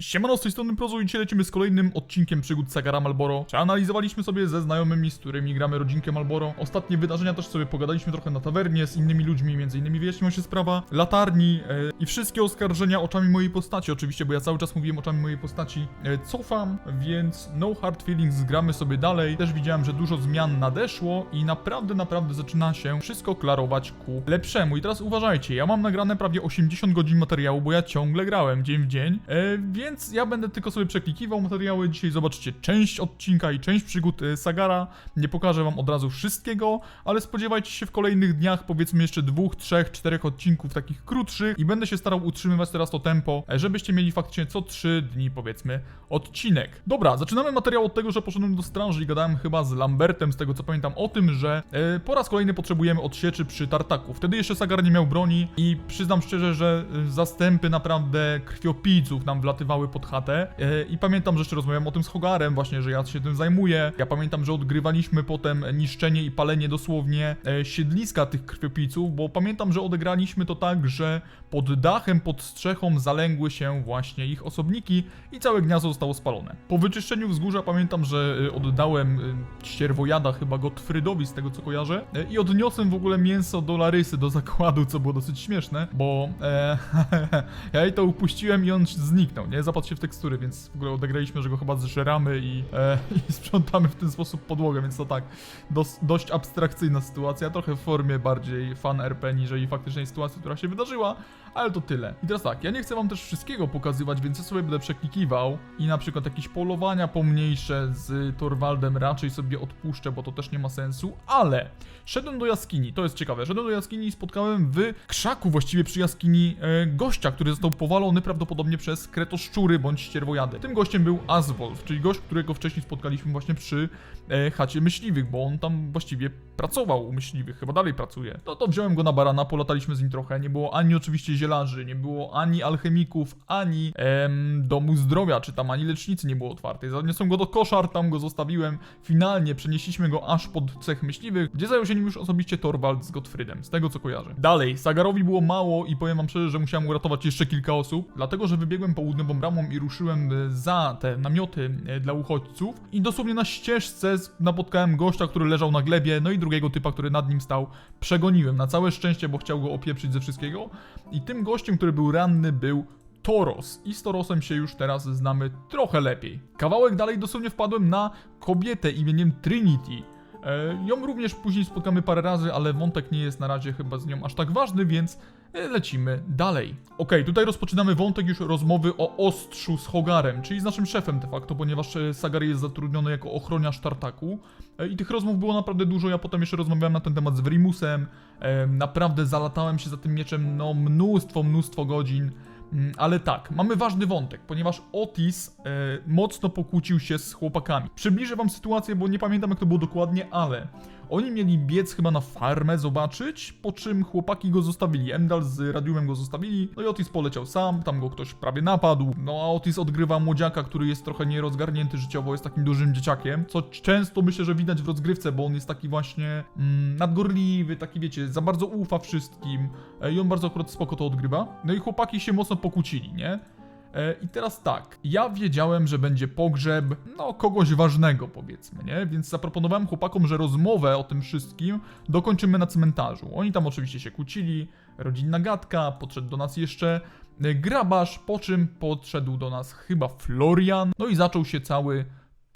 Siemano, z tej strony Prozo i dzisiaj lecimy z kolejnym odcinkiem przygód Sagara Malboro. Przeanalizowaliśmy sobie ze znajomymi, z którymi gramy rodzinkę Malboro. Ostatnie wydarzenia też sobie pogadaliśmy trochę na tawernie z innymi ludźmi, między innymi wyjaśniła się sprawa latarni e, i wszystkie oskarżenia oczami mojej postaci, oczywiście, bo ja cały czas mówiłem oczami mojej postaci. E, cofam, więc no hard feelings, gramy sobie dalej. Też widziałem, że dużo zmian nadeszło i naprawdę, naprawdę zaczyna się wszystko klarować ku lepszemu. I teraz uważajcie, ja mam nagrane prawie 80 godzin materiału, bo ja ciągle grałem dzień w dzień, e, więc ja będę tylko sobie przeklikiwał materiały. Dzisiaj zobaczycie część odcinka i część przygód e, Sagara. Nie pokażę wam od razu wszystkiego, ale spodziewajcie się w kolejnych dniach, powiedzmy jeszcze dwóch, trzech, czterech odcinków takich krótszych i będę się starał utrzymywać teraz to tempo, e, żebyście mieli faktycznie co trzy dni, powiedzmy, odcinek. Dobra, zaczynamy materiał od tego, że poszedłem do straży i gadałem chyba z Lambertem, z tego co pamiętam, o tym, że e, po raz kolejny potrzebujemy odsieczy przy tartaku. Wtedy jeszcze Sagar nie miał broni i przyznam szczerze, że e, zastępy naprawdę krwiopijców nam wlatywały pod chatę. E, I pamiętam, że jeszcze rozmawiałem o tym z Hogarem, właśnie, że ja się tym zajmuję. Ja pamiętam, że odgrywaliśmy potem niszczenie i palenie dosłownie e, siedliska tych krwiopijców, bo pamiętam, że odegraliśmy to tak, że pod dachem, pod strzechą zalęgły się właśnie ich osobniki i całe gniazdo zostało spalone. Po wyczyszczeniu wzgórza pamiętam, że e, oddałem ścierwojada chyba Gottfrydowi z tego co kojarzę i odniosłem w ogóle mięso do Larysy, do zakładu, co było dosyć śmieszne, bo e, ja jej to upuściłem i on zniknął, nie? Zapadł się w tekstury, więc w ogóle odegraliśmy, że go chyba zżeramy i, e, i sprzątamy w ten sposób podłogę, więc to tak, dos, dość abstrakcyjna sytuacja, trochę w formie bardziej fan RP niżeli faktycznej sytuacji, która się wydarzyła, ale to tyle. I teraz tak, ja nie chcę wam też wszystkiego pokazywać, więc ja sobie będę przeklikiwał i na przykład jakieś polowania pomniejsze z Torwaldem raczej sobie odpuszczę, bo to też nie ma sensu, ale szedłem do jaskini, to jest ciekawe, szedłem do jaskini i spotkałem w krzaku właściwie przy jaskini e, gościa, który został powalony prawdopodobnie przez kretoszczury bądź ścierwojady. Tym gościem był Aswolf, czyli gość, którego wcześniej spotkaliśmy właśnie przy e, chacie myśliwych, bo on tam właściwie pracował u myśliwych, chyba dalej pracuje. No to wziąłem go na barana, polataliśmy z nim trochę, nie było ani oczywiście zielarzy, nie było ani alchemików, ani em, domu zdrowia, czy tam ani lecznicy nie było otwartej. Zaniosłem go do koszar, tam go zostawiłem. Finalnie przenieśliśmy go aż pod cech myśliwych, gdzie zajął się nim już osobiście Torwald z Gottfriedem, z tego co kojarzę. Dalej, Sagarowi było mało i powiem wam szczerze, że musiałem uratować jeszcze kilka osób, dlatego że wybiegłem południową bramą i ruszyłem e, za te namioty e, dla uchodźców i dosłownie na ścieżce napotkałem gościa, który leżał na glebie, no i drugiego typa, który nad nim stał, przegoniłem na całe szczęście, bo chciał go opieprzyć ze wszystkiego i tym gościem, który był ranny był Toros. I z Torosem się już teraz znamy trochę lepiej. Kawałek dalej dosłownie wpadłem na kobietę imieniem Trinity. E, ją również później spotkamy parę razy, ale wątek nie jest na razie chyba z nią aż tak ważny, więc lecimy dalej. Okej, tutaj rozpoczynamy wątek już rozmowy o ostrzu z Hogarem, czyli z naszym szefem de facto, ponieważ e, Sagar jest zatrudniony jako ochroniarz tartaku. E, I tych rozmów było naprawdę dużo, ja potem jeszcze rozmawiałem na ten temat z Vrimusem, e, naprawdę zalatałem się za tym mieczem no mnóstwo, mnóstwo godzin. Mm, Ale tak, mamy ważny wątek, ponieważ Otis e, mocno pokłócił się z chłopakami. Przybliżę wam sytuację, bo nie pamiętam jak to było dokładnie, ale oni mieli biec chyba na farmę zobaczyć, po czym chłopaki go zostawili. Emdal z Radiumem go zostawili, no i Otis poleciał sam, tam go ktoś prawie napadł. No a Otis odgrywa młodziaka, który jest trochę nierozgarnięty życiowo, jest takim dużym dzieciakiem, co często myślę, że widać w rozgrywce, bo on jest taki właśnie mm, nadgorliwy, taki wiecie, za bardzo ufa wszystkim e, i on bardzo akurat spoko to odgrywa. No i chłopaki się mocno pokłócili, nie? E, I teraz tak, ja wiedziałem, że będzie pogrzeb, no kogoś ważnego powiedzmy, nie? Więc zaproponowałem chłopakom, że rozmowę o tym wszystkim dokończymy na cmentarzu. Oni tam oczywiście się kłócili, rodzinna gadka, podszedł do nas jeszcze e, grabarz, po czym podszedł do nas chyba Florian, no i zaczął się cały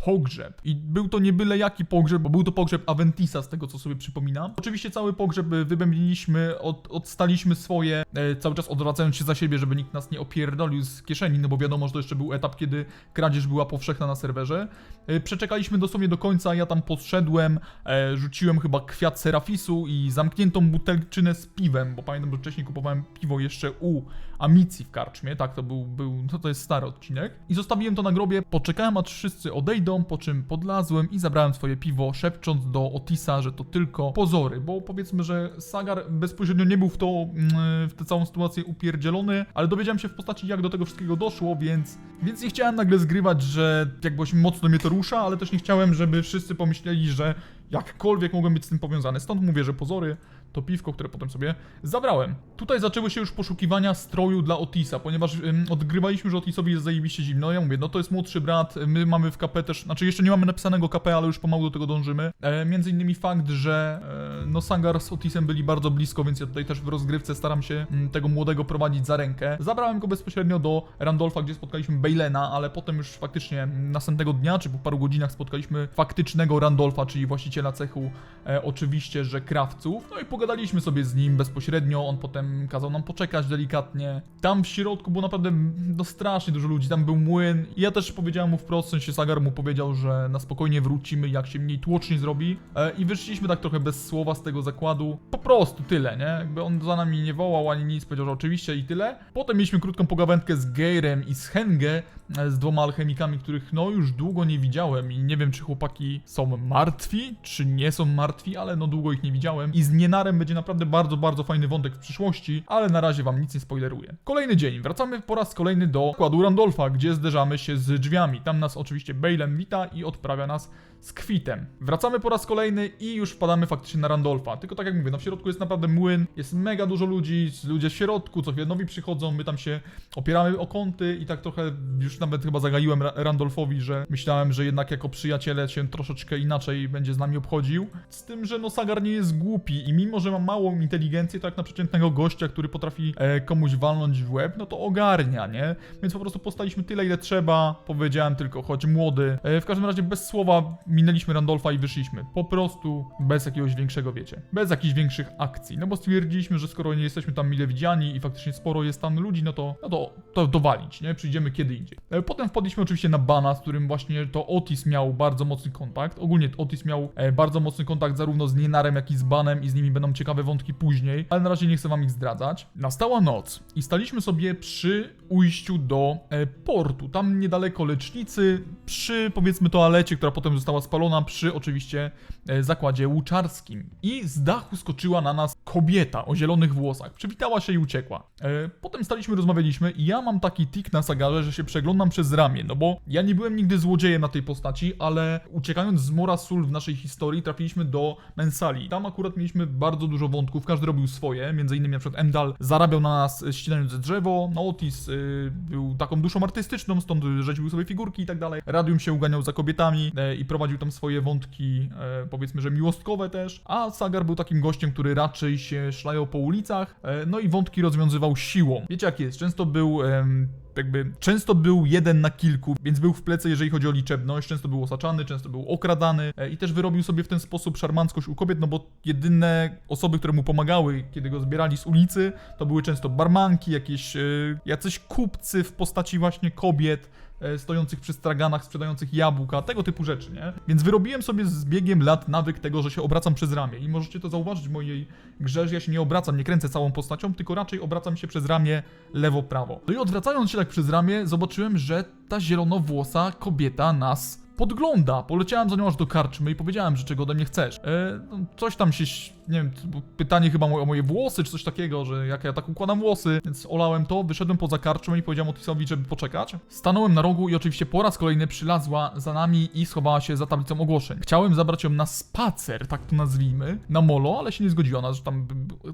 pogrzeb. I był to nie byle jaki pogrzeb, bo był to pogrzeb Aventisa, z tego co sobie przypominam. Oczywiście cały pogrzeb wybębniliśmy, od, odstaliśmy swoje, e, cały czas odwracając się za siebie, żeby nikt nas nie opierdolił z kieszeni, no bo wiadomo, że to jeszcze był etap, kiedy kradzież była powszechna na serwerze. E, przeczekaliśmy dosłownie do końca, ja tam podszedłem, e, rzuciłem chyba kwiat serafisu i zamkniętą butelczynę z piwem, bo pamiętam, że wcześniej kupowałem piwo jeszcze u Amici w karczmie, tak, to był, był no to jest stary odcinek. I zostawiłem to na grobie, poczekałem aż wszyscy odejdą, po czym podlazłem i zabrałem swoje piwo, szepcząc do Otisa, że to tylko pozory, bo powiedzmy, że Sagar bezpośrednio nie był w to, mm, w tę całą sytuację upierdzielony, ale dowiedziałem się w postaci jak do tego wszystkiego doszło, więc, więc nie chciałem nagle zgrywać, że jakbyś mocno mnie to rusza, ale też nie chciałem, żeby wszyscy pomyśleli, że jakkolwiek mogłem być z tym powiązany. Stąd mówię, że pozory to piwko, które potem sobie zabrałem. Tutaj zaczęły się już poszukiwania stroju dla Otisa, ponieważ ym, odgrywaliśmy, że Otisowi jest zajebiście zimno. Ja mówię, no to jest młodszy brat, my mamy w KP też, znaczy jeszcze nie mamy napisanego KP, ale już pomału do tego dążymy. E, między innymi fakt, że e, no Sangar z Otisem byli bardzo blisko, więc ja tutaj też w rozgrywce staram się mm, tego młodego prowadzić za rękę. Zabrałem go bezpośrednio do Randolfa, gdzie spotkaliśmy Bailena, ale potem już faktycznie następnego dnia, czy po paru godzinach spotkaliśmy faktycznego Randolfa, czyli właściciela cechu, e, oczywiście, że krawców. No i pogadaliśmy sobie z nim bezpośrednio, on potem kazał nam poczekać delikatnie. Tam w środku było naprawdę no strasznie dużo ludzi, tam był młyn. I ja też powiedziałem mu wprost, w sensie Sagar mu powiedział, że na spokojnie wrócimy, jak się mniej tłocznie zrobi. E, I wyszliśmy tak trochę bez słowa z tego zakładu. Po prostu tyle, nie? Jakby on za nami nie wołał ani nic, powiedział, że oczywiście i tyle. Potem mieliśmy krótką pogawędkę z Geirem i z Henge, z dwoma alchemikami, których no już długo nie widziałem i nie wiem, czy chłopaki są martwi, czy nie są martwi, ale no długo ich nie widziałem. I z Nienarem będzie naprawdę bardzo, bardzo fajny wątek w przyszłości, ale na razie wam nic nie spoileruję. Kolejny dzień, wracamy po raz kolejny do składu Randolfa, gdzie zderzamy się z drzwiami. Tam nas oczywiście Baleem wita i odprawia nas z kwitem. Wracamy po raz kolejny i już wpadamy faktycznie na Randolfa. Tylko tak jak mówię, no w środku jest naprawdę młyn, jest mega dużo ludzi, ludzie w środku, co chwilę nowi przychodzą, my tam się opieramy o kąty i tak trochę już nawet chyba zagaiłem Ra- Randolfowi, że myślałem, że jednak jako przyjaciele się troszeczkę inaczej będzie z nami obchodził. Z tym, że no Sagar nie jest głupi i mimo, że ma małą inteligencję, to jak na przeciętnego gościa, który potrafi e, komuś walnąć w łeb, no to ogarnia, nie? Więc po prostu postaliśmy tyle, ile trzeba. Powiedziałem tylko, chodź młody. E, w każdym razie bez słowa minęliśmy Randolfa i wyszliśmy. Po prostu bez jakiegoś większego, wiecie, bez jakichś większych akcji. No bo stwierdziliśmy, że skoro nie jesteśmy tam mile widziani i faktycznie sporo jest tam ludzi, no to, no to, to dowalić, nie? Przyjdziemy kiedy indziej. E, Potem wpadliśmy oczywiście na Bana, z którym właśnie to Otis miał bardzo mocny kontakt. Ogólnie Otis miał e, bardzo mocny kontakt zarówno z Nienarem, jak i z Banem i z nimi będą ciekawe wątki później, ale na razie nie chcę wam ich zdradzać. Nastała noc i staliśmy sobie przy ujściu do e, portu, tam niedaleko lecznicy, przy powiedzmy toalecie, która potem została spalona, przy oczywiście e, zakładzie łuczarskim. I z dachu skoczyła na nas kobieta o zielonych włosach. Przywitała się i uciekła. E, potem staliśmy, rozmawialiśmy i ja mam taki tik na Sagarze, że się przeglądam przez ramię, no bo ja nie byłem nigdy złodziejem na tej postaci, ale uciekając z Mora Sul w naszej historii trafiliśmy do Mensali. Tam akurat mieliśmy bardzo dużo wątków, każdy robił swoje, między innymi na przykład Emdal zarabiał na nas e, ścinając drzewo, no Otis y, był taką duszą artystyczną, stąd rzeźbił sobie figurki i tak dalej. Radium się uganiał za kobietami e, i prowadził tam swoje wątki, e, powiedzmy, że miłostkowe też, a Sagar był takim gościem, który raczej się szlajał po ulicach, e, no i wątki rozwiązywał siłą. Wiecie jak jest, często był em, jakby często był jeden na kilku, więc był w plecy, jeżeli chodzi o liczebność, często był osaczany, często był okradany e, i też wyrobił sobie w ten sposób szarmanckość u kobiet, no bo jedyne osoby, które mu pomagały, kiedy go zbierali z ulicy, to były często barmanki, jakieś e, jacyś kupcy w postaci właśnie kobiet, e, stojących przy straganach, sprzedających jabłka, tego typu rzeczy, nie? Więc wyrobiłem sobie z biegiem lat nawyk tego, że się obracam przez ramię i możecie to zauważyć w mojej grze, że ja się nie obracam, nie kręcę całą postacią, tylko raczej obracam się przez ramię lewo-prawo. No i odwracając się tak przez ramię, zobaczyłem, że ta zielonowłosa kobieta nas podgląda. Poleciałem za nią aż do karczmy i powiedziałem, że czego ode mnie chcesz. E, no, coś tam się, nie wiem, pytanie chyba o moje włosy, czy coś takiego, że jak ja tak układam włosy, więc olałem to, wyszedłem poza karczmę i powiedziałem Otisowi, żeby poczekać. Stanąłem na rogu i oczywiście po raz kolejny przylazła za nami i schowała się za tablicą ogłoszeń. Chciałem zabrać ją na spacer, tak to nazwijmy, na molo, ale się nie zgodziła. Ona, że tam,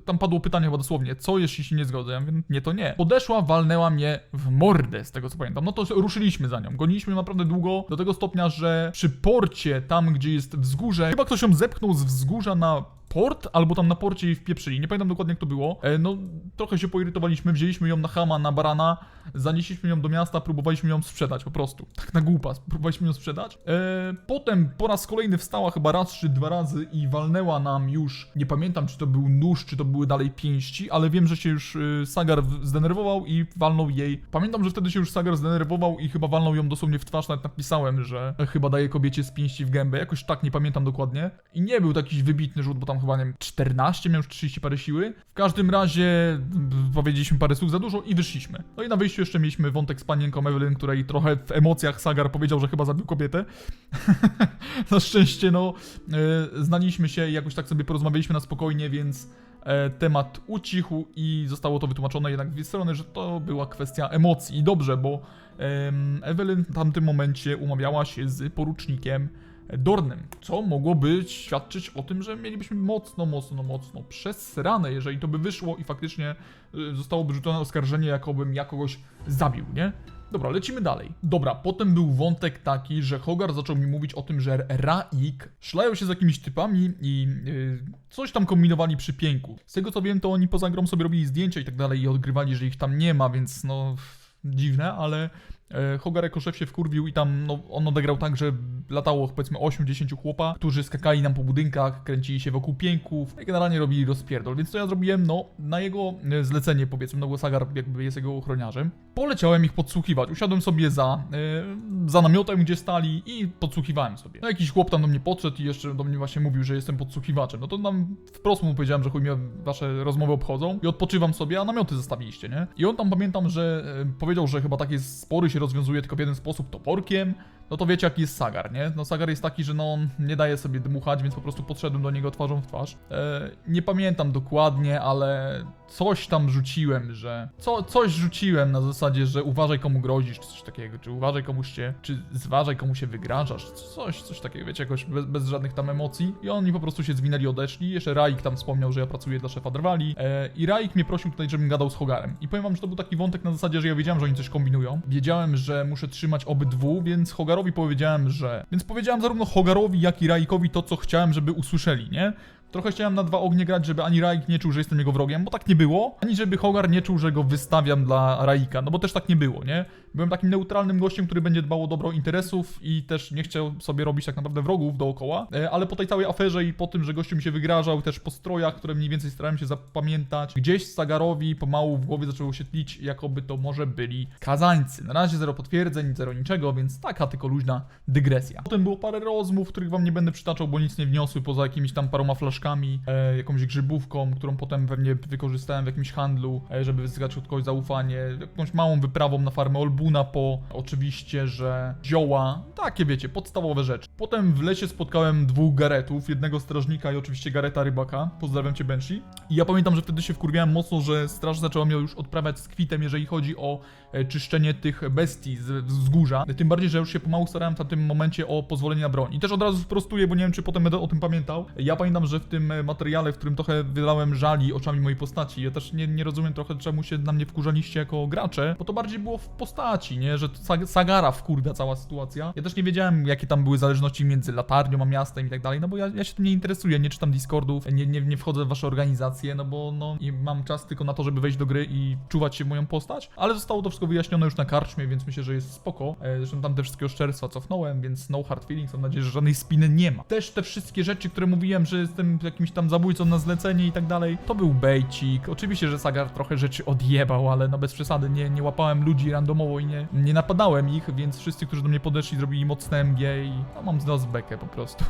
tam padło pytanie chyba dosłownie, co jeśli się nie zgodzę? Ja mówię, nie, to nie. Podeszła, walnęła mnie w mordę, z tego co pamiętam. No to ruszyliśmy za nią. Goniliśmy naprawdę długo, do tego stopnia, że przy porcie, tam gdzie jest wzgórze, chyba ktoś ją zepchnął z wzgórza na port, albo tam na porcie jej wpieprzyli. Nie pamiętam dokładnie jak to było. E, no, trochę się poirytowaliśmy, wzięliśmy ją na hama, na barana, zanieśliśmy ją do miasta, próbowaliśmy ją sprzedać po prostu. Tak na głupas, próbowaliśmy ją sprzedać. E, potem po raz kolejny wstała chyba raz czy dwa razy i walnęła nam już, nie pamiętam czy to był nóż, czy to były dalej pięści, ale wiem, że się już y, Sagar zdenerwował i walnął jej. Pamiętam, że wtedy się już Sagar zdenerwował i chyba walnął ją dosłownie w twarz, nawet napisałem, że chyba daje kobiecie z pięści w gębę, jakoś tak, nie pamiętam dokładnie. I nie był to jakiś wybitny rzut, bo tam chyba, nie wiem, 14, miał już 30 parę siły. W każdym razie powiedzieliśmy parę słów za dużo i wyszliśmy. No i na wyjściu jeszcze mieliśmy wątek z panienką Evelyn, której trochę w emocjach Sagar powiedział, że chyba zabił kobietę. na szczęście, no, e, znaliśmy się i jakoś tak sobie porozmawialiśmy na spokojnie, więc e, temat ucichł i zostało to wytłumaczone jednak w dwie strony, że to była kwestia emocji. I dobrze, bo Evelyn w tamtym momencie umawiała się z porucznikiem Dornem, co mogłoby świadczyć o tym, że mielibyśmy mocno, mocno, mocno przesrane, jeżeli to by wyszło i faktycznie y, zostałoby rzucone oskarżenie, jakobym ja kogoś zabił, nie? Dobra, lecimy dalej. Dobra, potem był wątek taki, że Hogar zaczął mi mówić o tym, że Raik szlają się z jakimiś typami i yy, coś tam kombinowali przy pięku. Z tego co wiem, to oni poza grą sobie robili zdjęcia i tak dalej i odgrywali, że ich tam nie ma, więc no dziwne, ale Hogar jako szef się wkurwił i tam no, on odegrał tak, że latało powiedzmy 8-10 chłopa, którzy skakali nam po budynkach, kręcili się wokół pięków i generalnie robili rozpierdol. Więc co ja zrobiłem? No, na jego e, zlecenie powiedzmy, no bo Sagar jakby jest jego ochroniarzem, poleciałem ich podsłuchiwać. Usiadłem sobie za, e, za namiotem, gdzie stali i podsłuchiwałem sobie. No jakiś chłop tam do mnie podszedł i jeszcze do mnie właśnie mówił, że jestem podsłuchiwaczem. No to nam wprost mu powiedziałem, że chuj mnie wasze rozmowy obchodzą i odpoczywam sobie, a namioty zostawiliście, nie? I on tam pamiętam, że e, powiedział, że chyba takie spory się rozwiązuje tylko w jeden sposób, toporkiem. No to wiecie jaki jest Sagar, nie? No Sagar jest taki, że no on nie daje sobie dmuchać, więc po prostu podszedłem do niego twarzą w twarz. E, nie pamiętam dokładnie, ale coś tam rzuciłem, że... Co, coś rzuciłem na zasadzie, że uważaj komu grozisz, czy coś takiego, czy uważaj komuś się... czy zważaj komu się wygrażasz, coś, coś takiego, wiecie, jakoś bez, bez żadnych tam emocji. I oni po prostu się zwinęli, odeszli. Jeszcze Raik tam wspomniał, że ja pracuję dla szefa Drwali. E, I Raik mnie prosił tutaj, żebym gadał z Hogarem. I powiem wam, że to był taki wątek na zasadzie, że ja wiedziałem, że oni coś kombinują. Wiedziałem, że muszę trzymać obydwu, więc Hogarowi powiedziałem, że... Więc powiedziałem zarówno Hogarowi, jak i Raikowi to, co chciałem, żeby usłyszeli, nie? Trochę chciałem na dwa ognie grać, żeby ani Raik nie czuł, że jestem jego wrogiem, bo tak nie było, ani żeby Hogar nie czuł, że go wystawiam dla Raika, no bo też tak nie było, nie? Byłem takim neutralnym gościem, który będzie dbał o dobro interesów i też nie chciał sobie robić tak naprawdę wrogów dookoła, e, ale po tej całej aferze i po tym, że gościu mi się wygrażał, też po strojach, które mniej więcej starałem się zapamiętać, gdzieś Sagarowi pomału w głowie zaczęło się tlić, jakoby to może byli kazańcy. Na razie zero potwierdzeń, zero niczego, więc taka tylko luźna dygresja. Potem było parę rozmów, których wam nie będę przytaczał, bo nic nie wniosły poza jakimiś tam paroma flaszkami, e, jakąś grzybówką, którą potem pewnie wykorzystałem w jakimś handlu, e, żeby zyskać od kogoś zaufanie, jakąś małą wyprawą na farmę Olbuna po oczywiście, że zioła, takie wiecie, podstawowe rzeczy. Potem w lesie spotkałem dwóch garetów, jednego strażnika i oczywiście gareta rybaka. Pozdrawiam cię Benshi. I ja pamiętam, że wtedy się wkurwiałem mocno, że straż zaczęła mnie już odprawiać z kwitem, jeżeli chodzi o e, czyszczenie tych bestii z wzgórza. Tym bardziej, że już się pomału starałem w tym momencie o pozwolenie na broń. I też od razu sprostuję, bo nie wiem, czy potem będę o tym pamiętał. Ja pamiętam, że w tym e, materiale, w którym trochę wylałem żali oczami mojej postaci, ja też nie, nie rozumiem trochę, czemu się na mnie wkurzaliście jako gracze, bo to bardziej było w postaci, nie? Że Sagara wkurwia cała sytuacja. Ja też nie wiedziałem, jakie tam były zależności między latarnią a miastem i tak dalej, no bo ja, ja się tym nie interesuję, nie czytam Discordów, nie, nie, nie wchodzę w wasze organizacje, no bo no i mam czas tylko na to, żeby wejść do gry i czuwać się w moją postać, ale zostało to wszystko wyjaśnione już na karczmie, więc myślę, że jest spoko. E, Zresztą tam te wszystkie oszczerstwa cofnąłem, więc no hard feelings, mam nadzieję, że żadnej spiny nie ma. Też te wszystkie rzeczy, które mówiłem, że jestem jakimś tam zabójcą na zlecenie i tak dalej, to był bejcik. Oczywiście, że Sagar trochę rzeczy odjebał, ale no bez przesady, nie, nie łapałem ludzi randomowo i nie, nie napadałem ich, więc wszyscy, którzy do mnie podeszli, zrobili mocne MG i no, mam z nas bekę po prostu.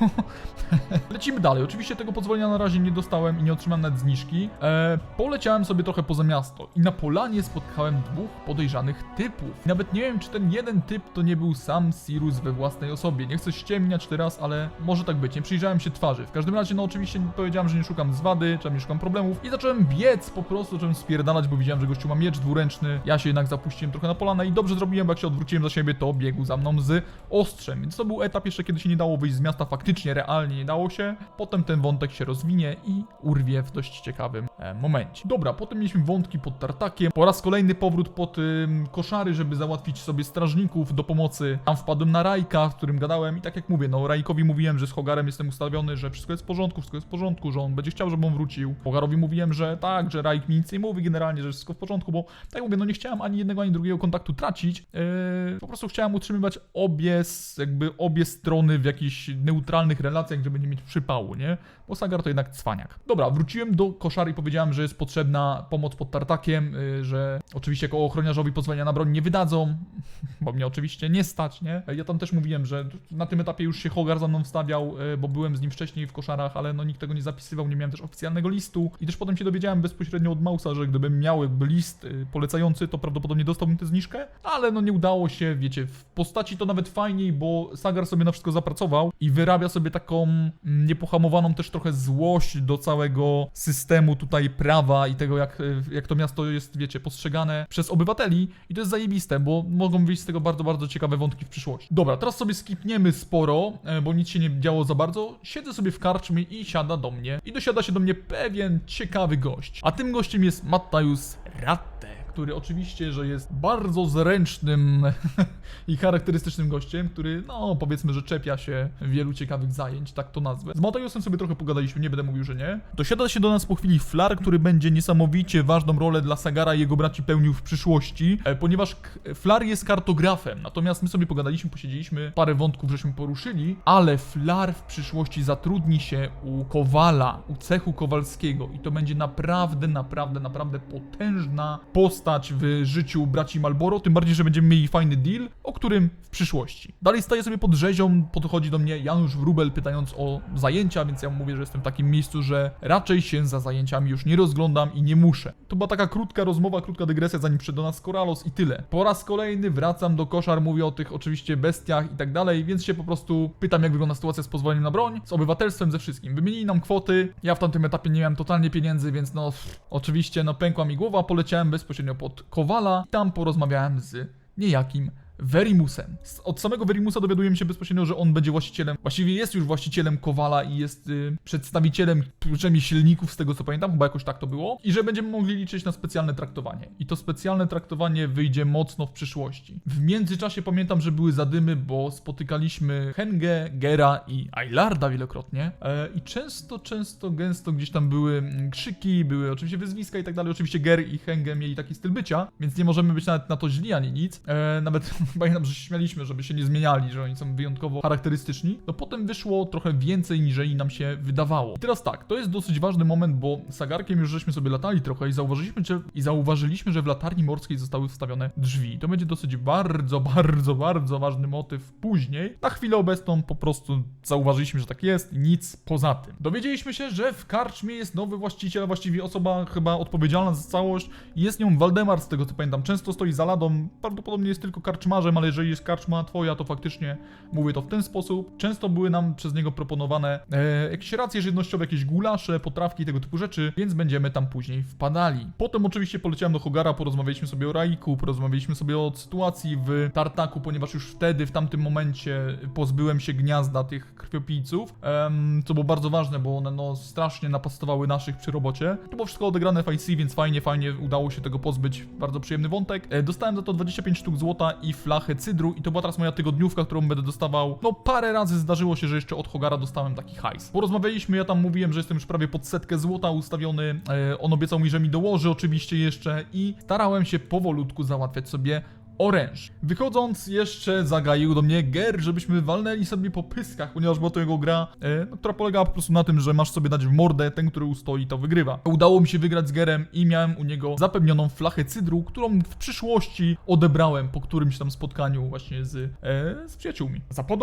Lecimy dalej. Oczywiście tego pozwolenia na razie nie dostałem i nie otrzymałem nawet zniżki. E, poleciałem sobie trochę poza miasto i na polanie spotkałem dwóch podejrzanych typów. I nawet nie wiem, czy ten jeden typ to nie był sam Sirus we własnej osobie. Nie chcę ściemniać teraz, ale może tak być. Nie przyjrzałem się twarzy. W każdym razie, no oczywiście powiedziałem, że nie szukam zwady, czy nie szukam problemów i zacząłem biec po prostu, zacząłem spierdalać, bo widziałem, że gościu ma miecz dwuręczny. Ja się jednak zapuściłem trochę na polanę i dobrze zrobiłem, bo jak się odwróciłem za siebie, to biegł za mną z ostrzem. Więc to był etap jeszcze, kiedy się nie dało wyjść z miasta, faktycznie, realnie nie dało się. Potem ten wątek się rozwinie i urwie w dość ciekawym e, momencie. Dobra, potem mieliśmy wątki pod tartakiem. Po raz kolejny powrót pod ym, koszary, żeby załatwić sobie strażników do pomocy. Tam wpadłem na Rajka, w którym gadałem i tak jak mówię, no Rajkowi mówiłem, że z Hogarem jestem ustawiony, że wszystko jest w porządku, wszystko jest porządku, że on będzie chciał, żeby on wrócił. Hogarowi mówiłem, że tak, że Rajk mi nic nie mówi generalnie, że wszystko w porządku, bo tak jak mówię, no nie chciałem ani jednego, ani drugiego kontaktu tracić. Yy, po prostu chciałem utrzymywać obie, jakby obie strony w jakichś neutralnych relacjach, żeby nie mieć przypału, nie? Bo Sagar to jednak cwaniak. Dobra, wróciłem do koszary i powiedziałem, że jest potrzebna pomoc pod tartakiem, yy, że oczywiście jako ochroniarzowi pozwolenia na broń nie wydadzą, bo mnie oczywiście nie stać, nie? Ja tam też mówiłem, że na tym etapie już się Hogar za mną wstawiał, yy, bo byłem z nim wcześniej w koszarach, ale no nikt nikt tego nie zapisywał, nie miałem też oficjalnego listu i też potem się dowiedziałem bezpośrednio od Mausa, że gdybym miał list y, polecający, to prawdopodobnie dostałbym tę zniżkę, ale no nie udało się, wiecie, w postaci to nawet fajniej, bo Sagar sobie na wszystko zapracował i wyrabia sobie taką mm, niepohamowaną też trochę złość do całego systemu tutaj prawa i tego, jak, y, jak to miasto jest, wiecie, postrzegane przez obywateli i to jest zajebiste, bo mogą wyjść z tego bardzo, bardzo ciekawe wątki w przyszłości. Dobra, teraz sobie skipniemy sporo, e, bo nic się nie działo za bardzo. Siedzę sobie w karczmie i siada do mnie. I dosiada się do mnie pewien ciekawy gość. A tym gościem jest Mattajus Ratte, który oczywiście, że jest bardzo zręcznym i charakterystycznym gościem, który, no powiedzmy, że czepia się wielu ciekawych zajęć, tak to nazwę. Z Mattajusem sobie trochę pogadaliśmy, nie będę mówił, że nie. Dosiada się do nas po chwili Flar, który będzie niesamowicie ważną rolę dla Sagara i jego braci pełnił w przyszłości, e, ponieważ Flar jest kartografem, natomiast my sobie pogadaliśmy, posiedzieliśmy, parę wątków żeśmy poruszyli, ale Flar w przyszłości zatrudni się u Kowala, u cechu Kowalskiego i to będzie naprawdę, naprawdę, naprawdę potężna postać w życiu braci Malboro, tym bardziej, że będziemy mieli fajny deal, o którym w przyszłości. Dalej staję sobie pod rzezią, podchodzi do mnie Janusz Wrubel pytając o zajęcia, więc ja mu mówię, że jestem w takim miejscu, że raczej się za zajęciami już nie rozglądam i nie muszę. To była taka krótka rozmowa, krótka dygresja, zanim przyszedł do nas Koralos i tyle. Po raz kolejny wracam do koszar, mówię o tych oczywiście bestiach i tak dalej, więc się po prostu pytam, jak wygląda sytuacja z pozwoleniem na broń, z obywatelstwem, ze wszystkim. Wymienili nam kwoty, ja w tamtym etapie nie miałem totalnie pieniędzy, więc no pff, oczywiście no pękła mi głowa, poleciałem bezpośrednio pod Kowala. Tam porozmawiałem z niejakim Verimusem. Od samego Verimusa dowiadujemy się bezpośrednio, że on będzie właścicielem, właściwie jest już właścicielem Kowala i jest y, przedstawicielem rzemieślników, z tego co pamiętam, chyba jakoś tak to było, i że będziemy mogli liczyć na specjalne traktowanie. I to specjalne traktowanie wyjdzie mocno w przyszłości. W międzyczasie pamiętam, że były zadymy, bo spotykaliśmy Hengę, Gera i Aylarda wielokrotnie e, i często, często, gęsto gdzieś tam były mm, krzyki, były oczywiście wyzwiska i tak dalej. Oczywiście Ger i Hengę mieli taki styl bycia, więc nie możemy być nawet na to źli ani nic. E, nawet pamiętam, że się śmialiśmy, żeby się nie zmieniali, że oni są wyjątkowo charakterystyczni. No potem wyszło trochę więcej niż nam się wydawało. I teraz tak, to jest dosyć ważny moment, bo Sagarkiem już żeśmy sobie latali trochę i zauważyliśmy, że, i zauważyliśmy, że w latarni morskiej zostały wstawione drzwi. To będzie dosyć bardzo, bardzo, bardzo ważny motyw później. Na chwilę obecną po prostu zauważyliśmy, że tak jest nic poza tym. Dowiedzieliśmy się, że w karczmie jest nowy właściciel, właściwie osoba chyba odpowiedzialna za całość. Jest nią Waldemar, z tego co pamiętam. Często stoi za ladą, prawdopodobnie jest tylko karczmarzem, ale jeżeli jest karczma twoja, to faktycznie mówię to w ten sposób. Często były nam przez niego proponowane e, jakieś racje żywnościowe, jakieś gulasze, potrawki, tego typu rzeczy, więc będziemy tam później wpadali. Potem oczywiście poleciałem do Hogara, porozmawialiśmy sobie o Raiku, porozmawialiśmy sobie o sytuacji w Tartaku, ponieważ już wtedy, w tamtym momencie pozbyłem się gniazda tych krwiopijców, em, co było bardzo ważne, bo one no strasznie napastowały naszych przy robocie. To było wszystko odegrane w IC, więc fajnie, fajnie udało się tego pozbyć. Bardzo przyjemny wątek. E, dostałem za to 25 sztuk złota i flachę cydru i to była teraz moja tygodniówka, którą będę dostawał. No parę razy zdarzyło się, że jeszcze od Hogara dostałem taki hajs. Porozmawialiśmy, ja tam mówiłem, że jestem już prawie pod setkę złota ustawiony. E, on obiecał mi, że mi dołoży oczywiście jeszcze i starałem się powolutku załatwiać sobie oręż. Wychodząc jeszcze zagaił do mnie Ger, żebyśmy walnęli sobie po pyskach, ponieważ była to jego gra, e, no, która polegała po prostu na tym, że masz sobie dać w mordę, ten, który ustoi, to wygrywa. Udało mi się wygrać z Gerem i miałem u niego zapewnioną flachę cydru, którą w przyszłości odebrałem po którymś tam spotkaniu właśnie z, e, z przyjaciółmi.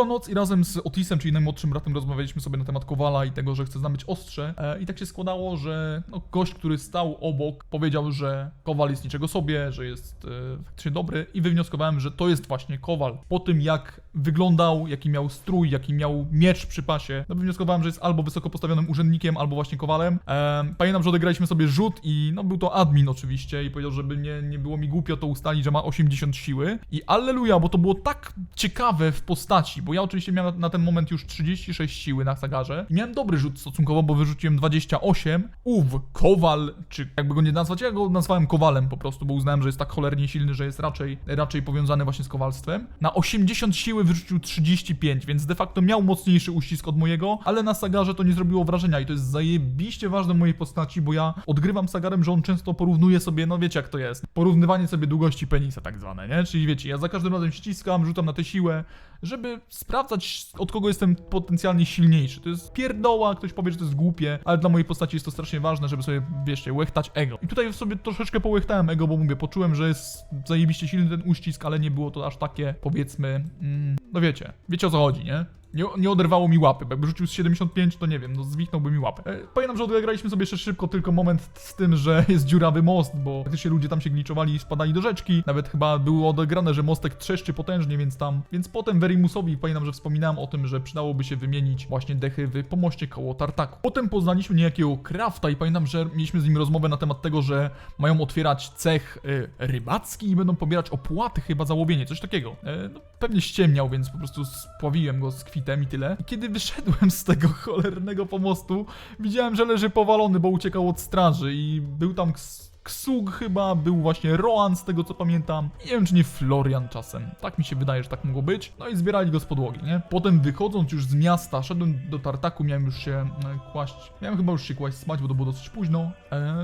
Noc i razem z Otisem, czyli najmłodszym bratem, rozmawialiśmy sobie na temat Kowala i tego, że chce zdobyć ostrze e, i tak się składało, że no, gość, który stał obok, powiedział, że Kowal jest niczego sobie, że jest e, faktycznie dobry i wywnioskowałem, że to jest właśnie Kowal. Po tym jak wyglądał, jaki miał strój, jaki miał miecz przy pasie, no wywnioskowałem, że jest albo wysoko postawionym urzędnikiem, albo właśnie Kowalem. Em, pamiętam, że odegraliśmy sobie rzut i no był to admin oczywiście i powiedział, żeby nie, nie było mi głupio, to ustali, że ma 80 siły i alleluja, bo to było tak ciekawe w postaci, bo ja oczywiście miałem na ten moment już 36 siły na Sagarze i miałem dobry rzut stosunkowo, bo wyrzuciłem 28. Ów, Kowal, czy jakby go nie nazwać, ja go nazwałem Kowalem po prostu, bo uznałem, że jest tak cholernie silny, że jest raczej, raczej powiązany właśnie z Kowalstwem. Na 80 siły wyrzucił 35, więc de facto miał mocniejszy uścisk od mojego, ale na Sagarze to nie zrobiło wrażenia i to jest zajebiście ważne w mojej postaci, bo ja odgrywam Sagarem, że on często porównuje sobie, no wiecie jak to jest, porównywanie sobie długości penisa tak zwane, nie? Czyli wiecie, ja za każdym razem ściskam, rzucam na tę siłę, żeby sprawdzać od kogo jestem potencjalnie silniejszy. To jest pierdoła, ktoś powie, że to jest głupie, ale dla mojej postaci jest to strasznie ważne, żeby sobie, wiecie, łechtać ego. I tutaj sobie troszeczkę połechtałem ego, bo mówię, poczułem, że jest zajebiście silny ten uścisk, ale nie było to aż takie, powiedzmy, mm, no wiecie, wiecie o co chodzi, nie? Nie, nie oderwało mi łapy, jakby rzucił z 75, to nie wiem, no zwichnąłby mi łapę. E, pamiętam, że odegraliśmy sobie jeszcze szybko tylko moment z tym, że jest dziurawy most, bo faktycznie ludzie tam się gliczowali i spadali do rzeczki. Nawet chyba było odegrane, że mostek trzeszczy potężnie, więc tam... Więc potem Verimusowi pamiętam, że wspominałem o tym, że przydałoby się wymienić właśnie dechy w pomoście koło tartaku. Potem poznaliśmy niejakiego Krafta i pamiętam, że mieliśmy z nim rozmowę na temat tego, że mają otwierać cech y, rybacki i będą pobierać opłaty chyba za łowienie, coś takiego. E, no, pewnie ściemniał, więc po prostu spławiłem go z i tyle. I kiedy wyszedłem z tego cholernego pomostu, widziałem, że leży powalony, bo uciekał od straży i był tam ks- Ksug chyba, był właśnie Roan z tego co pamiętam. Nie wiem czy nie Florian czasem. Tak mi się wydaje, że tak mogło być. No i zbierali go z podłogi, nie? Potem wychodząc już z miasta, szedłem do tartaku, miałem już się e, kłaść. Miałem chyba już się kłaść spać, bo to było dosyć późno. E,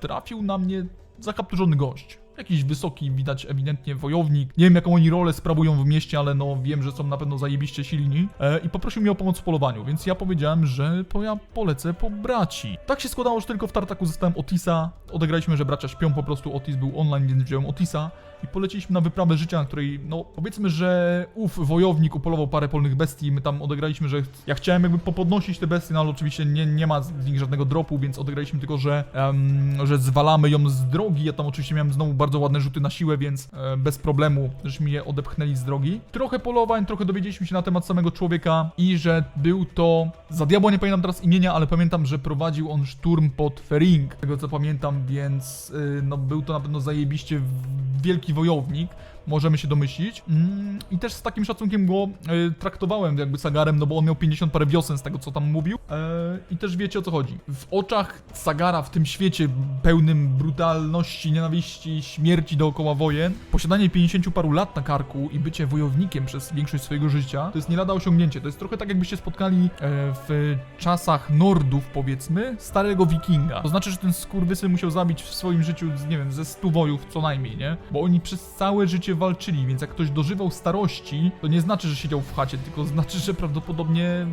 trafił na mnie zakapturzony gość. Jakiś wysoki, widać ewidentnie wojownik. Nie wiem jaką oni rolę sprawują w mieście, ale no wiem, że są na pewno zajebiście silni. E, I poprosił mnie o pomoc w polowaniu, więc ja powiedziałem, że to ja polecę po braci. Tak się składało, że tylko w tartaku zostałem Otisa. Odegraliśmy, że bracia śpią po prostu. Otis był online, więc wziąłem Otisa. I poleciliśmy na wyprawę życia, na której, no powiedzmy, że ów wojownik upolował parę polnych bestii. My tam odegraliśmy, że ja chciałem jakby popodnosić te bestie, no ale oczywiście nie, nie ma z nich żadnego dropu, więc odegraliśmy tylko, że, em, że zwalamy ją z drogi. Ja tam oczywiście miałem znowu bardzo ładne rzuty na siłę, więc e, bez problemu, żeśmy je odepchnęli z drogi. Trochę polowań, trochę dowiedzieliśmy się na temat samego człowieka i że był to, za diabła nie pamiętam teraz imienia, ale pamiętam, że prowadził on szturm pod Fering, tego co pamiętam, więc y, no był to na pewno zajebiście wielki wojownik, możemy się domyślić. Mm, I też z takim szacunkiem go y, traktowałem jakby Sagarem, no bo on miał 50 parę wiosen z tego co tam mówił. E, I też wiecie o co chodzi. W oczach Sagara w tym świecie pełnym brutalności, nienawiści, śmierci dookoła wojen, posiadanie 50 paru lat na karku i bycie wojownikiem przez większość swojego życia, to jest nie lada osiągnięcie. To jest trochę tak jakbyście spotkali e, w czasach Nordów powiedzmy, starego wikinga. To znaczy, że ten skurwysyn musiał zabić w swoim życiu, nie wiem, ze 100 wojów co najmniej, nie? Bo oni przez całe życie walczyli, więc jak ktoś dożywał starości, to nie znaczy, że siedział w chacie, tylko znaczy, że prawdopodobnie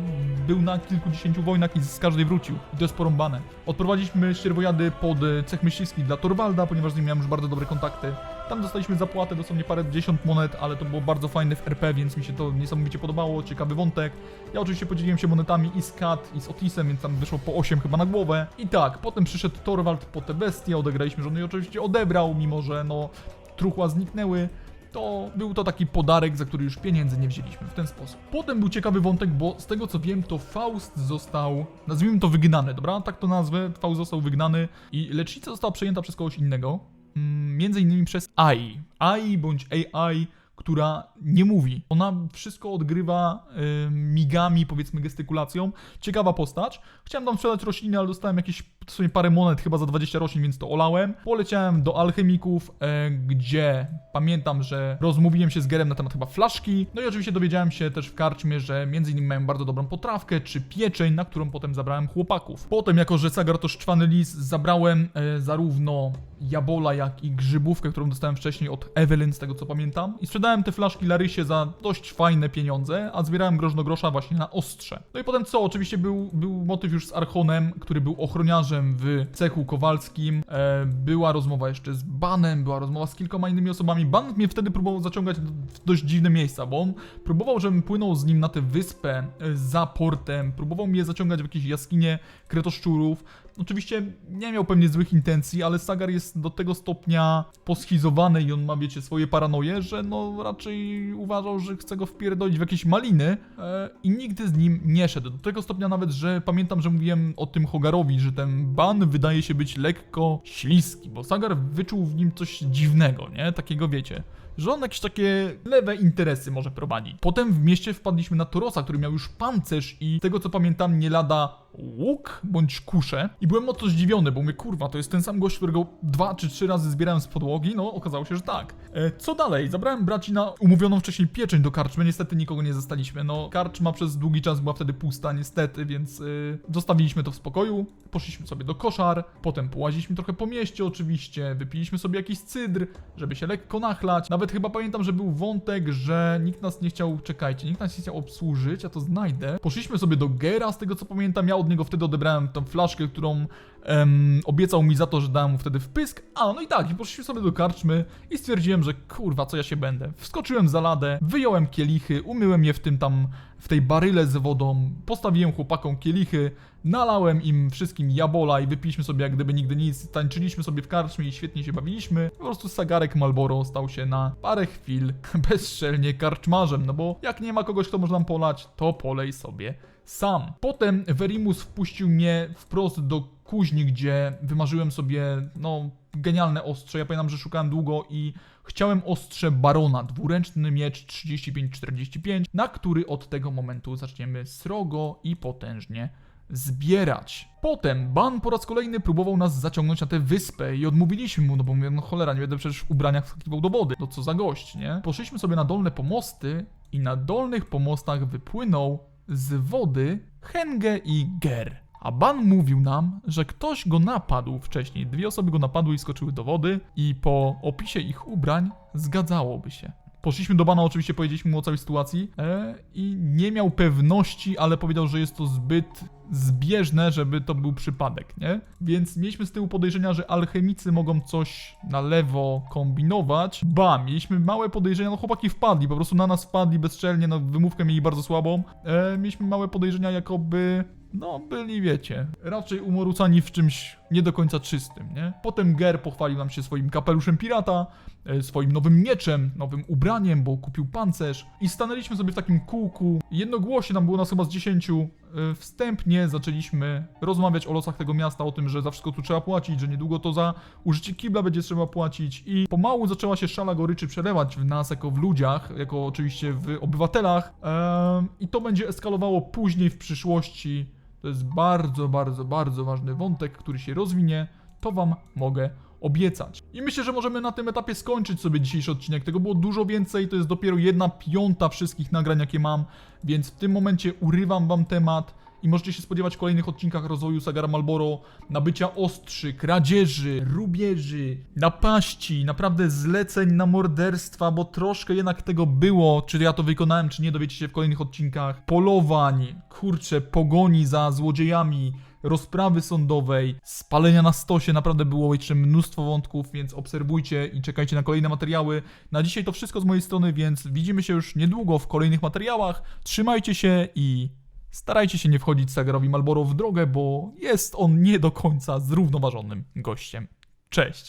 był na kilkudziesięciu wojnach i z każdej wrócił. I to jest porąbane. Odprowadziliśmy ścierwojady pod e, cech myśliwski dla Torwalda, ponieważ z nim miałem już bardzo dobre kontakty. Tam dostaliśmy zapłatę dosłownie parę dziesiąt monet, ale to było bardzo fajne w RP, więc mi się to niesamowicie podobało, ciekawy wątek. Ja oczywiście podzieliłem się monetami i z Kat, i z Otisem, więc tam wyszło po 8 chyba na głowę. I tak, potem przyszedł Torwald po te bestie, odegraliśmy, że on je oczywiście odebrał, mimo że no truchła zniknęły. To był to taki podarek, za który już pieniędzy nie wzięliśmy w ten sposób. Potem był ciekawy wątek, bo z tego co wiem, to Faust został, nazwijmy to wygnany, dobra? Tak to nazwę, Faust został wygnany i lecznica została przejęta przez kogoś innego. Mm, między innymi przez AI. AI bądź AI, która nie mówi. Ona wszystko odgrywa y, migami, powiedzmy gestykulacją. Ciekawa postać. Chciałem tam sprzedać rośliny, ale dostałem jakieś w sumie parę monet chyba za 20 roślin, więc to olałem. Poleciałem do alchemików, e, gdzie pamiętam, że rozmówiłem się z Gerem na temat chyba flaszki. No i oczywiście dowiedziałem się też w karczmie, że między innymi mają bardzo dobrą potrawkę, czy pieczeń, na którą potem zabrałem chłopaków. Potem, jako że Sagar to szczwany lis, zabrałem e, zarówno jabola, jak i grzybówkę, którą dostałem wcześniej od Evelyn, z tego co pamiętam. I sprzedałem te flaszki Larysie za dość fajne pieniądze, a zbierałem grosz do grosza właśnie na ostrze. No i potem co? Oczywiście był, był motyw już z Archonem, który był ochroniarzem w cechu kowalskim. E, była rozmowa jeszcze z Banem, była rozmowa z kilkoma innymi osobami. Ban mnie wtedy próbował zaciągać w dość dziwne miejsca, bo on próbował, żebym płynął z nim na tę wyspę e, za portem, próbował mnie zaciągać w jakieś jaskinie kretoszczurów. Oczywiście nie miał pewnie złych intencji, ale Sagar jest do tego stopnia poschizowany i on ma, wiecie, swoje paranoje, że no raczej uważał, że chce go wpierdolić w jakieś maliny e, i nigdy z nim nie szedł. Do tego stopnia nawet, że pamiętam, że mówiłem o tym Hogarowi, że ten ban wydaje się być lekko śliski, bo Sagar wyczuł w nim coś dziwnego, nie? Takiego, wiecie, że on jakieś takie lewe interesy może prowadzić. Potem w mieście wpadliśmy na Torosa, który miał już pancerz i z tego co pamiętam nie lada łuk bądź kuszę. I byłem mocno zdziwiony, bo mówię, kurwa, to jest ten sam gość, którego dwa czy trzy razy zbierałem z podłogi, no okazało się, że tak. E, co dalej? Zabrałem braci na umówioną wcześniej pieczeń do karczmy, niestety nikogo nie zastaliśmy, no karczma przez długi czas była wtedy pusta niestety, więc y, zostawiliśmy to w spokoju, poszliśmy sobie do koszar, potem połaziliśmy trochę po mieście oczywiście, wypiliśmy sobie jakiś cydr, żeby się lekko nachlać, nawet chyba pamiętam, że był wątek, że nikt nas nie chciał, czekajcie, nikt nas nie chciał obsłużyć, ja to znajdę. Poszliśmy sobie do Gera, z tego co pamiętam, ja od niego wtedy odebrałem tą flaszkę, którą em, obiecał mi za to, że dałem mu wtedy wpysk. A, no i tak, i poszliśmy sobie do karczmy i stwierdziłem, że kurwa, co ja się będę. Wskoczyłem za ladę, wyjąłem kielichy, umyłem je w tym tam w tej baryle z wodą, postawiłem chłopakom kielichy, nalałem im wszystkim jabola i wypiliśmy sobie jak gdyby nigdy nic, tańczyliśmy sobie w karczmie i świetnie się bawiliśmy. Po prostu Sagarek Malboro stał się na parę chwil bezczelnie karczmarzem, no bo jak nie ma kogoś, kto może nam polać, to polej sobie sam. Potem Verimus wpuścił mnie wprost do kuźni, gdzie wymarzyłem sobie, no, genialne ostrze. Ja pamiętam, że szukałem długo i chciałem ostrze Barona, dwuręczny miecz 35-45, na który od tego momentu zaczniemy srogo i potężnie zbierać. Potem Ban po raz kolejny próbował nas zaciągnąć na tę wyspę i odmówiliśmy mu, no bo mówię, no cholera, nie będę przecież w ubraniach wskakiwał do wody. No co za gość, nie? Poszliśmy sobie na dolne pomosty i na dolnych pomostach wypłynął z wody Henge i Ger. A Ban mówił nam, że ktoś go napadł wcześniej. Dwie osoby go napadły i skoczyły do wody i po opisie ich ubrań zgadzałoby się. Poszliśmy do Bana, oczywiście powiedzieliśmy mu o całej sytuacji e, i nie miał pewności, ale powiedział, że jest to zbyt zbieżne, żeby to był przypadek, nie? Więc mieliśmy z tyłu podejrzenia, że alchemicy mogą coś na lewo kombinować. Ba, mieliśmy małe podejrzenia, no chłopaki wpadli, po prostu na nas wpadli bezczelnie, no wymówkę mieli bardzo słabą. E, mieliśmy małe podejrzenia, jakoby no, byli, wiecie, raczej umorucani w czymś nie do końca czystym, nie? Potem Ger pochwalił nam się swoim kapeluszem pirata, e, swoim nowym mieczem, nowym ubraniem, bo kupił pancerz i stanęliśmy sobie w takim kółku. Jednogłośnie tam było nas chyba z dziesięciu. E, Wstępnie zaczęliśmy rozmawiać o losach tego miasta, o tym, że za wszystko tu trzeba płacić, że niedługo to za użycie kibla będzie trzeba płacić i pomału zaczęła się szala goryczy przelewać w nas jako w ludziach, jako oczywiście w obywatelach Em, i to będzie eskalowało później w przyszłości. To jest bardzo, bardzo, bardzo ważny wątek, który się rozwinie. To wam mogę obiecać. I myślę, że możemy na tym etapie skończyć sobie dzisiejszy odcinek. Tego było dużo więcej, to jest dopiero jedna piąta wszystkich nagrań, jakie mam, więc w tym momencie urywam wam temat i możecie się spodziewać w kolejnych odcinkach rozwoju Sagara Malboro, nabycia ostrzy, kradzieży, rubieży, napaści, naprawdę zleceń na morderstwa, bo troszkę jednak tego było, czy ja to wykonałem, czy nie, dowiecie się w kolejnych odcinkach, polowań, kurczę, pogoni za złodziejami, rozprawy sądowej, spalenia na stosie, naprawdę było jeszcze mnóstwo wątków, więc obserwujcie i czekajcie na kolejne materiały. Na dzisiaj to wszystko z mojej strony, więc widzimy się już niedługo w kolejnych materiałach. Trzymajcie się i starajcie się nie wchodzić Sagarowi Malboro w drogę, bo jest on nie do końca zrównoważonym gościem. Cześć!